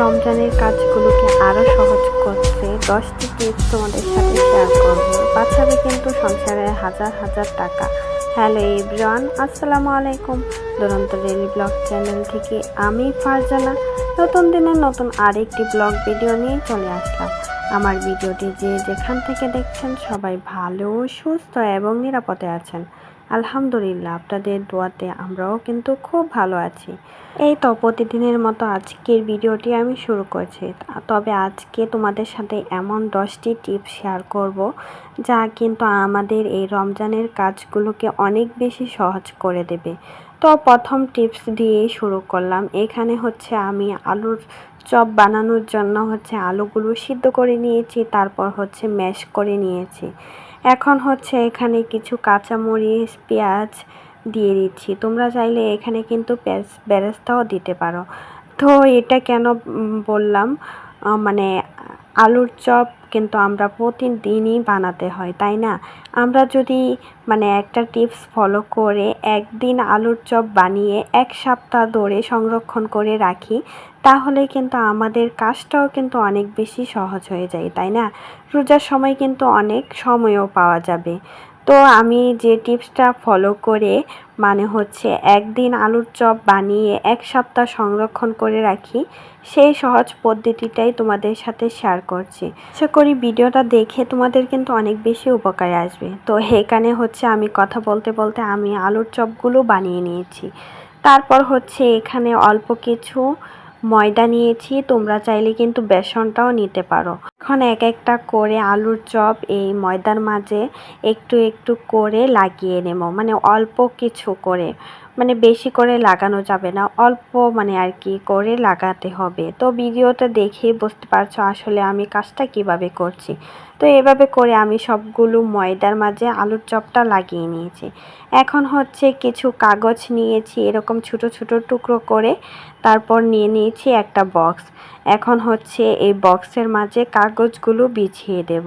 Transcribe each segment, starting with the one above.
রমজানের কাজগুলোকে আরও সহজ করতে দশটি টিপস তোমাদের সাথে শেয়ার করব। বাঁচাবে কিন্তু সংসারে হাজার হাজার টাকা। হ্যালো এভরিওয়ান আসসালামু আলাইকুম। দুরন্ত ডেলি ব্লগ চ্যানেল থেকে আমি ফারজানা। নতুন দিনের নতুন আরেকটি ব্লগ ভিডিও নিয়ে চলে আসলাম। আমার ভিডিওটি যে যেখান থেকে দেখছেন সবাই ভালো, সুস্থ এবং নিরাপদে আছেন। আলহামদুলিল্লাহ, আপনাদের দোয়াতে আমরাও কিন্তু খুব ভালো আছি। এই তো প্রতিদিনের মতো আজকের ভিডিওটি আমি শুরু করছি। তবে আজকে তোমাদের সাথে এমন দশটি টিপস শেয়ার করব, যা কিন্তু আমাদের এই রমজানের কাজগুলোকে অনেক বেশি সহজ করে দেবে। তো প্রথম টিপস দিয়েই শুরু করলাম। এখানে হচ্ছে আমি আলুর চপ বানানোর জন্য হচ্ছে আলুগুলো সিদ্ধ করে নিয়েছি, তারপর হচ্ছে ম্যাশ করে নিয়েছি। এখন হচ্ছে এখানে কিছু কাঁচামরিচ, পেঁয়াজ দিয়ে দিচ্ছি। তোমরা চাইলে এখানে কিন্তু পেঁয়াজ বেরেস্তাও দিতে পারো। তো এটা কেন বললাম মানে আলুর চপ কিন্তু আমরা প্রতিদিনই বানাতে হয়, তাই না? আমরা যদি মানে একটা টিপস ফলো করে একদিন আলুর চপ বানিয়ে এক সপ্তাহ ধরে সংরক্ষণ করে রাখি, তাহলে কিন্তু আমাদের কাজটাও কিন্তু অনেক বেশি সহজ হয়ে যায়, তাই না? রোজার সময় কিন্তু অনেক সময়ও পাওয়া যাবে। তো আমি যে টিপসটা ফলো করে মানে হচ্ছে একদিন আলুর চপ বানিয়ে এক সপ্তাহ সংরক্ষণ করে রাখি, সেই সহজ পদ্ধতিটাই তোমাদের সাথে শেয়ার করছি। আশা করি ভিডিওটা দেখে তোমাদের কিন্তু অনেক বেশি উপকারে আসবে। তো এখানে হচ্ছে আমি কথা বলতে বলতে আমি আলুর চপগুলো বানিয়ে নিয়েছি। তারপর হচ্ছে এখানে অল্প কিছু ময়দা নিয়েছি, তোমরা চাইলে কিন্তু বেসনটাও নিতে পারো। এখন এক একটা করে আলুর চপ এই ময়দার মাঝে একটু একটু করে লাগিয়ে নেব। মানে অল্প কিছু করে। মানে বেশি করে লাগানো যাবে না, অল্প মানে আর কি করে লাগাতে হবে। তো ভিডিওটা দেখেই বুঝতে পারছ আসলে আমি কাজটা কীভাবে করছি। তো এভাবে করে আমি সবগুলো ময়দার মাঝে আলুর চপটা লাগিয়ে নিয়েছি। এখন হচ্ছে কিছু কাগজ নিয়েছি, এরকম ছোট ছোট টুকরো করে তারপর নিয়ে নিয়েছি একটা বক্স। এখন হচ্ছে এই বক্সের মাঝে কাগজগুলো বিছিয়ে দেব।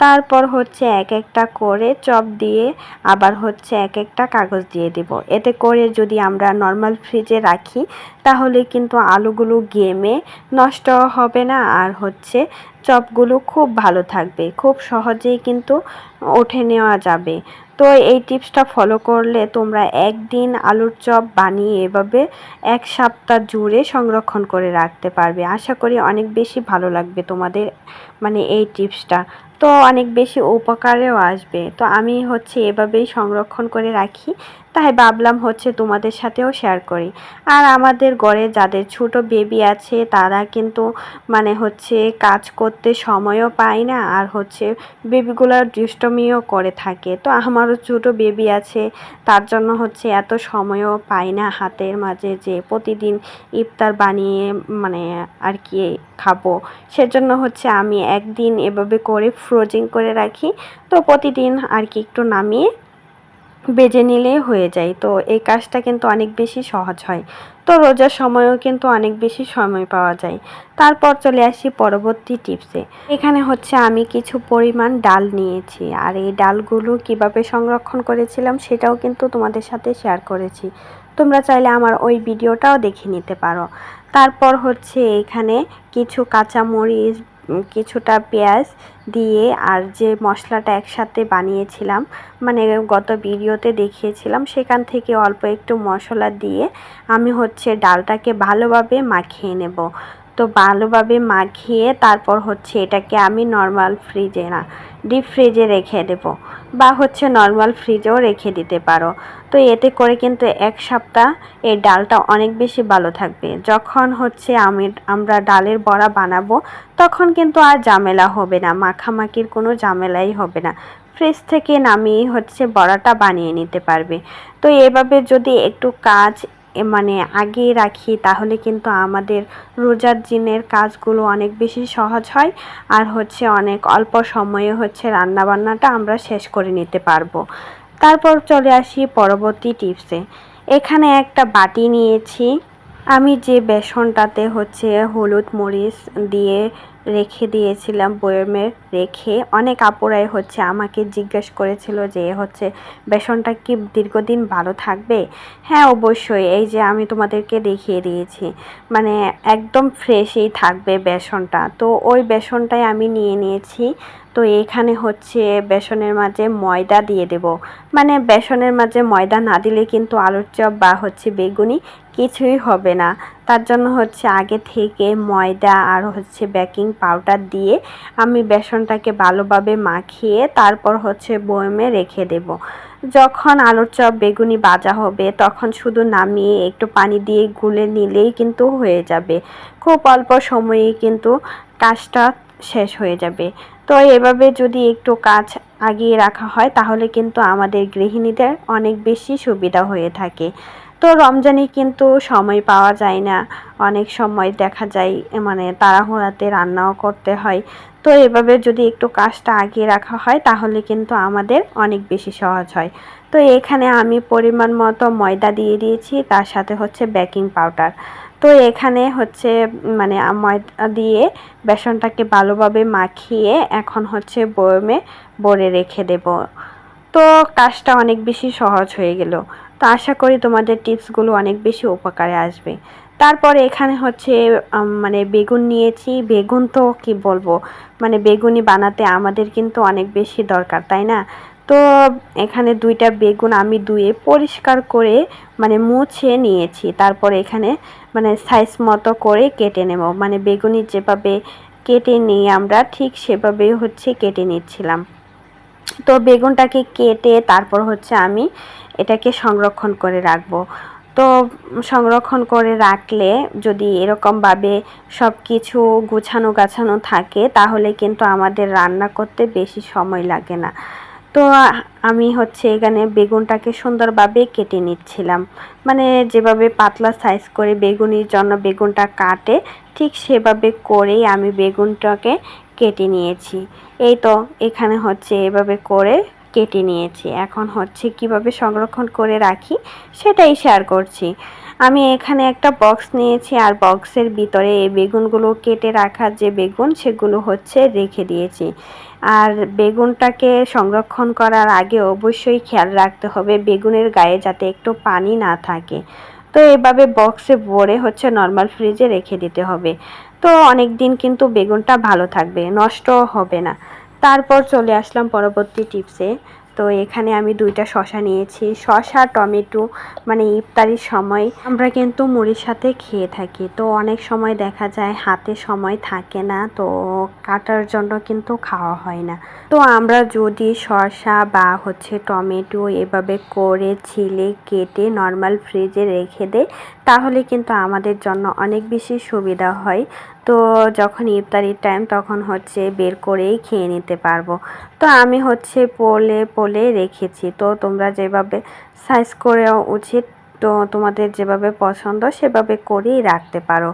তারপর হচ্ছে এক একটা করে চপ দিয়ে আবার হচ্ছে এক একটা কাগজ দিয়ে দেব। এতে করে যদি আমরা নর্মাল ফ্রিজে রাখি, তাহলে কিন্তু আলুগুলো গেমে নষ্ট হবে না, আর হচ্ছে চপগুলো খুব ভালো থাকবে। খুব সহজেই কিন্তু উঠে নেওয়া যাবে। তো এই টিপসটা ফলো করলে তোমরা একদিন আলুর চপ বানিয়ে এভাবে এক সপ্তাহ জুড়ে সংরক্ষণ করে রাখতে পারবে। আশা করি অনেক বেশি ভালো লাগবে তোমাদের মানে এই টিপসটা। তো অনেক বেশি উপকারেও আসবে। তো আমি হচ্ছে এভাবেই সংরক্ষণ করে রাখি। তাই ভাবলাম হচ্ছে তোমাদের সাথেও শেয়ার করি। আর আমাদের ঘরে যাদের ছোট বেবি আছে, তারা কিন্তু মানে হচ্ছে কাজ করতে সময়ও পায় না, আর হচ্ছে বেবিগুলোর দুষ্টমিও করে থাকে। তো আমারও ছোট বেবি আছে, তার জন্য হচ্ছে এত সময়ও পাই না হাতের মাঝে যে প্রতিদিন ইফতার বানিয়ে মানে আর কি খাব। সেজন্য হচ্ছে আমি একদিন এভাবে করে ফ্রোজিং করে রাখি। তো প্রতিদিন আর কি একটু নামিয়ে বেজে নিলে হয়ে যায়। তো এই কাজটা কিন্তু অনেক বেশি সহজ হয়। তো রোজার সময়ও কিন্তু অনেক বেশি সময় পাওয়া যায়। তারপর চলে আসি পরবর্তী টিপসে। এখানে হচ্ছে আমি কিছু পরিমাণ ডাল নিয়েছি। আর এই ডালগুলো কীভাবে সংরক্ষণ করেছিলাম সেটাও কিন্তু তোমাদের সাথে শেয়ার করেছি। তোমরা চাইলে আমার ওই ভিডিওটাও দেখে নিতে পারো। তারপর হচ্ছে এখানে কিছু কাঁচামরিচ কিছুটা পেঁয়াজ দিয়ে আর যে মশলাটা একসাথে বানিয়েছিলাম মানে গত ভিডিওতে দেখিয়েছিলাম, সেখান থেকে অল্প একটু মশলা দিয়ে আমি হচ্ছে ডালটাকে ভালোভাবে মাখিয়ে নেব। তো ভালোভাবে মাখিয়ে তারপর হচ্ছে এটাকে আমি নর্মাল ফ্রিজে না ডিপ ফ্রিজে রেখে দেব। বা হচ্ছে নর্মাল ফ্রিজেও রেখে দিতে পারো। তো এতে করে কিন্তু এক সপ্তাহ এই ডালটা অনেক বেশি ভালো থাকবে। যখন হচ্ছে আমি, আমরা ডালের বড়া বানাবো, তখন কিন্তু আর ঝামেলা হবে না, মাখামাখির কোনো ঝামেলাই হবে না। ফ্রিজ থেকে নামিয়ে হচ্ছে বড়াটা বানিয়ে নিতে পারবে। তো এভাবে যদি একটু কাজ মানে আগে রাখি, তাহলে কিন্তু আমাদের রোজার দিনের কাজগুলো অনেক বেশি সহজ হয় আর হচ্ছে অনেক অল্প সময়ে হচ্ছে রান্নাবান্নাটা আমরা শেষ করে নিতে পারব। তারপর চলে আসি পরবর্তী টিপসে। এখানে একটা বাটি নিয়েছি। আমি যে বেসনটাতে হচ্ছে হলুদ মরিচ দিয়ে রেখে দিয়েছিলাম বয়মে রেখে। অনেক আপুরাই হচ্ছে আমাকে জিজ্ঞেস করেছিল যে, হচ্ছে, বেসনটা কি দীর্ঘদিন ভালো থাকবে? হ্যাঁ অবশ্যই। এই যে আমি তোমাদেরকে দেখিয়ে দিয়েছি। মানে একদম ফ্রেশই থাকবে বেসনটা। তো ওই বেসনটাই আমি নিয়ে নিয়েছি। তো এখানে হচ্ছে বেসনের মাঝে ময়দা দিয়ে দেব। মানে বেসনের মাঝে ময়দা না দিলে কিন্তু আলুর চপ বা হচ্ছে বেগুনি কিছুই হবে না। তার জন্য হচ্ছে আগে থেকে ময়দা আর হচ্ছে বেকিং পাউডার দিয়ে আমি বেসনটাকে ভালোভাবে মাখিয়ে তারপর হচ্ছে বয়মে রেখে দেব। যখন আলুর চপ বেগুনি বাজা হবে, তখন শুধু নামিয়ে একটু পানি দিয়ে গুলে নিলেই কিন্তু হয়ে যাবে। খুব অল্প সময়ে কিন্তু কাজটা শেষ হয়ে যাবে। তো এভাবে যদি একটু কাজ আগিয়ে রাখা হয়, তাহলে কিন্তু আমাদের গৃহিণীদের অনেক বেশি সুবিধা হয়ে থাকে। তো রমজানে কিন্তু সময় পাওয়া যায় না। অনেক সময় দেখা যায় মানে তাড়াহুড়াতে রান্নাও করতে হয়। তো এভাবে যদি একটু কাজটা আগিয়ে রাখা হয়, তাহলে কিন্তু আমাদের অনেক বেশি সহজ হয়। তো এখানে আমি পরিমাণ মতো ময়দা দিয়ে দিয়েছি, তার সাথে হচ্ছে বেকিং পাউডার। তো এখানে হচ্ছে মানে ময়দা দিয়ে বেসনটাকে ভালোভাবে মাখিয়ে এখন হচ্ছে বয়মে বরে রেখে দেব। তো কাজটা অনেক বেশি সহজ হয়ে গেল। তো আশা করি তোমাদের টিপসগুলো অনেক বেশি উপকারে আসবে। তারপরে এখানে হচ্ছে মানে বেগুন নিয়েছি। বেগুন তো কি বলব? মানে বেগুনি বানাতে আমাদের কিন্তু অনেক বেশি দরকার, তাই না? তো এখানে দুইটা বেগুন আমি ধুয়ে পরিষ্কার করে মানে মুছে নিয়েছি। তারপরে এখানে মানে সাইজ মতো করে কেটে নেব। মানে বেগুনি যেভাবে কেটে নিই আমরা, ঠিক সেভাবে হচ্ছে কেটে নিচ্ছিলাম। তো বেগুনটাকে কেটে তারপর হচ্ছে আমি এটাকে সংরক্ষণ করে রাখব। তো সংরক্ষণ করে রাখলে যদি এরকমভাবে সব কিছু গুছানো গাছানো থাকে, তাহলে কিন্তু আমাদের রান্না করতে বেশি সময় লাগে না। তো আমি হচ্ছে এখানে বেগুনটাকে সুন্দরভাবে কেটে নিচ্ছিলাম। মানে যেভাবে পাতলা সাইজ করে বেগুনির জন্য বেগুনটা কাটে, ঠিক সেভাবে করেই আমি বেগুনটাকে কেটে নিয়েছি। এই তো, এখানে হচ্ছে এভাবে করে কেটে নিয়েছি। এখন হচ্ছে কীভাবে সংরক্ষণ করে রাখি সেটাই শেয়ার করছি। আমি এখানে একটা বক্স নিয়েছি আর বক্সের ভিতরে এই বেগুনগুলো কেটে রাখার যে বেগুন সেগুলো হচ্ছে রেখে দিয়েছি। আর বেগুনটাকে সংরক্ষণ করার আগে অবশ্যই খেয়াল রাখতে হবে বেগুনের গায়ে যাতে একটু পানি না থাকে। তো এভাবে বক্সে ভরে হচ্ছে নর্মাল ফ্রিজে রেখে দিতে হবে। তো অনেক দিন কিন্তু বেগুনটা ভালো থাকবে, নষ্ট হবে না। তারপর চলে আসলাম পরবর্তী টিপসে তো এখানে আমি দুইটা শশা নিয়েছি। শশা টমেটো মানে ইফতারির সময় আমরা কিন্তু মুড়ির সাথে খেয়ে থাকি। তো অনেক সময় দেখা যায় হাতে সময় থাকে না, তো কাটার জন্য কিন্তু খাওয়া হয় না। তো আমরা যদি শশা বা হচ্ছে টমেটো এভাবে করে ছিলে কেটে নর্মাল ফ্রিজে রেখে দেয় তাহলে কিন্তু আমাদের জন্য অনেক বেশি সুবিধা হয়। তো যখন ইফতারির টাইম তখন হচ্ছে বের করেই খেয়ে নিতে পারব। তো আমি হচ্ছে পোলে পোলে রেখেছি। তো তোমরা যেভাবে সাইজ করে উচিত, তো তোমাদের যেভাবে পছন্দ সেভাবে করেই রাখতে পারো।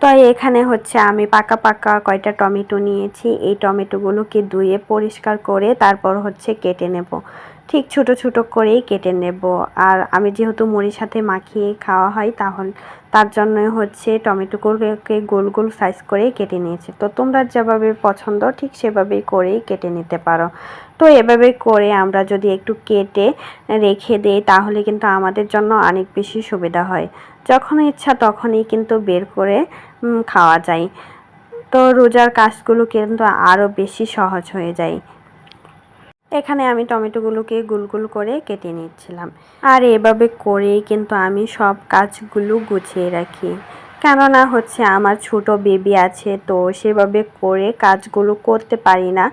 তো এখানে হচ্ছে আমি পাকা পাকা কয়টা টমেটো নিয়েছি। এই টমেটোগুলোকে ধুয়ে পরিষ্কার করে তারপর হচ্ছে কেটে নেব। ঠিক ছোট ছোট করেই কেটে নেব। আর আমি যেহেতু মুড়ির সাথে মাখিয়ে খাওয়া হয়, তাহলে, তার জন্য হচ্ছে টমেটোগুলোকে গোল গোল সাইজ করে কেটে নিয়েছি। তো তোমরা যেভাবে পছন্দ, ঠিক সেভাবেই করেই কেটে নিতে পারো। তো এভাবে করে আমরা যদি একটু কেটে রেখে দেই, তাহলে কিন্তু আমাদের জন্য অনেক বেশি সুবিধা হয়। যখন ইচ্ছা তখনই কিন্তু বের করে খাওয়া যায়। তো রোজার কাজগুলো কিন্তু আরও বেশি সহজ হয়ে যায়। এখানে আমি টমেটোগুলোকে গুলগুল করে কেটে নিচ্ছিলাম। আর এভাবে করেই কিন্তু আমি সব কাজগুলো গুছিয়ে রাখি। কেননা হচ্ছে আমার ছোট বেবি আছে, তো সেভাবে করে কাজগুলো করতে পারি না।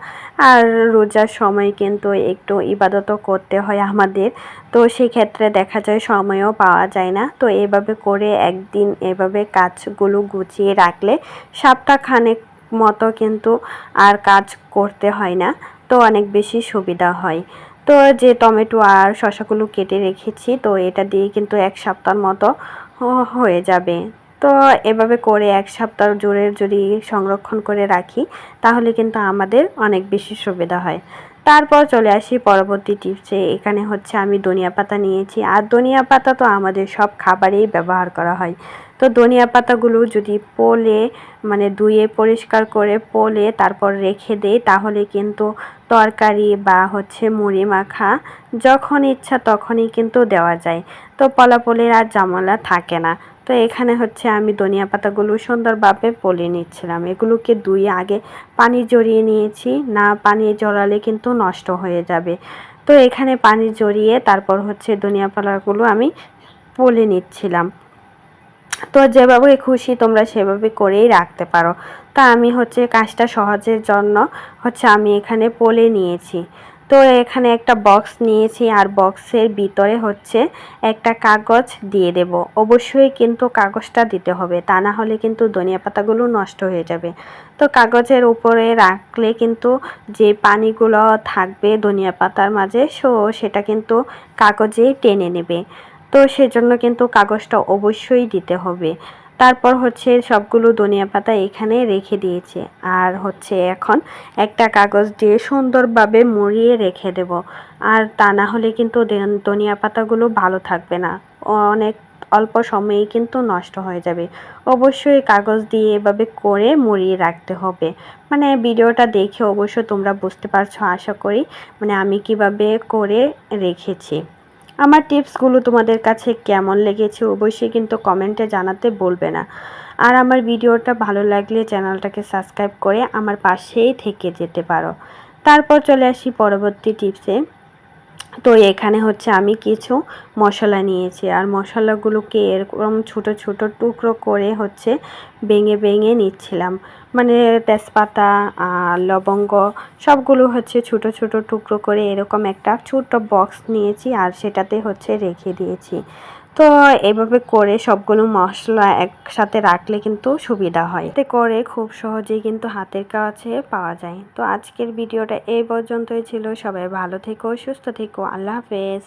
আর রোজার সময় কিন্তু একটু ইবাদতও করতে হয় আমাদের, তো সেক্ষেত্রে দেখা যায় সময়ও পাওয়া যায় না। তো এভাবে করে একদিন এভাবে কাজগুলো গুছিয়ে রাখলে সপ্তাহখানেক মতো কিন্তু আর কাজ করতে হয় না, তো অনেক বেশি সুবিধা হয়। তো যে টমেটো আর শশাগুলো কেটে রেখেছি, তো এটা দিয়ে কিন্তু এক সপ্তাহ মতো হয়ে যাবে। তো এভাবে করে এক সপ্তাহ জোরে যদি সংরক্ষণ করে রাখি, তাহলে কিন্তু আমাদের অনেক বেশি সুবিধা হয়। তারপর চলে আসি পরবর্তী টিপসে। এখানে হচ্ছে আমি ধনিয়া পাতা নিয়েছি। আর ধনিয়া পাতা তো আমাদের সব খাবারেই ব্যবহার করা হয়। তো ধনিয়া পাতাগুলো যদি পোলে মানে ধুয়ে পরিষ্কার করে পোলে, তারপর রেখে দেয় তাহলে কিন্তু তরকারি বা হচ্ছে মুড়ি মাখা যখন ইচ্ছা তখনই কিন্তু দেওয়া যায়। তো পলাপলের আর জামালা থাকে না। তো এখানে হচ্ছে আমি ধনিয়া পাতাগুলো সুন্দরভাবে পলে নিচ্ছিলাম। এগুলোকে ধুয়ে আগে পানি জড়িয়ে নিয়েছি। না পানি জড়ালে কিন্তু নষ্ট হয়ে যাবে। তো এখানে পানি জড়িয়ে তারপর হচ্ছে ধনিয়া পাতাগুলো আমি পলে নিচ্ছিলাম। তো যেভাবে খুশি তোমরা সেভাবে করেই রাখতে পারো। তা আমি হচ্ছে কাজটা সহজের জন্য হচ্ছে আমি এখানে পলে নিয়েছি। তো এখানে একটা বক্স নিয়েছি আর বক্সের ভিতরে হচ্ছে একটা কাগজ দিয়ে দেব। অবশ্যই কিন্তু কাগজটা দিতে হবে, তা না হলে কিন্তু ধনিয়া পাতাগুলো নষ্ট হয়ে যাবে। তো কাগজের উপরে রাখলে কিন্তু যে পানিগুলো থাকবে ধনিয়া পাতার মাঝে, সো সেটা কিন্তু কাগজেই টেনে নেবে। তো সেজন্য কিন্তু কাগজটা অবশ্যই দিতে হবে। তারপর হচ্ছে সবগুলো ধনিয়া পাতা এখানে রেখে দিয়েছে। আর হচ্ছে এখন একটা কাগজ দিয়ে সুন্দরভাবে মুড়িয়ে রেখে দেব। আর তা না হলে কিন্তু ধনিয়া পাতাগুলো ভালো থাকবে না। অনেক অল্প সময়ে কিন্তু নষ্ট হয়ে যাবে। অবশ্যই কাগজ দিয়ে এভাবে করে মুড়িয়ে রাখতে হবে। মানে ভিডিওটা দেখে অবশ্য তোমরা বুঝতে পারছ, আশা করি। মানে আমি কীভাবে করে রেখেছি। আমার টিপসগুলো তোমাদের কাছে কেমন লেগেছে অবশ্যই কিন্তু কমেন্টে জানাতে বলবে না। আর আমার ভিডিওটা ভালো লাগলে চ্যানেলটাকে সাবস্ক্রাইব করে আমার পাশেই থেকে যেতে পারো। তারপর চলে আসি পরবর্তী টিপসে। তো এখানে হচ্ছে আমি কিছু মশলা নিয়েছি। আর মশলাগুলোকে এরকম ছোট ছোট টুকরো করে হচ্ছে ভেঙে ভেঙে নিচ্ছিলাম। মানে তেজপাতা লবঙ্গ সবগুলো হচ্ছে ছোট ছোট টুকরো করে এরকম একটা ছোট বক্স নিয়েছি আর সেটাতে হচ্ছে রেখে দিয়েছি। তো এভাবে করে সবগুলো মশলা একসাথে রাখলে কিন্তু সুবিধা হয়। এতে করে খুব সহজেই কিন্তু হাতের কাছে পাওয়া যায়। তো আজকের ভিডিওটা এই পর্যন্তই ছিল। সবাই ভালো থেকো, সুস্থ থেকো। আল্লাহ হাফেজ।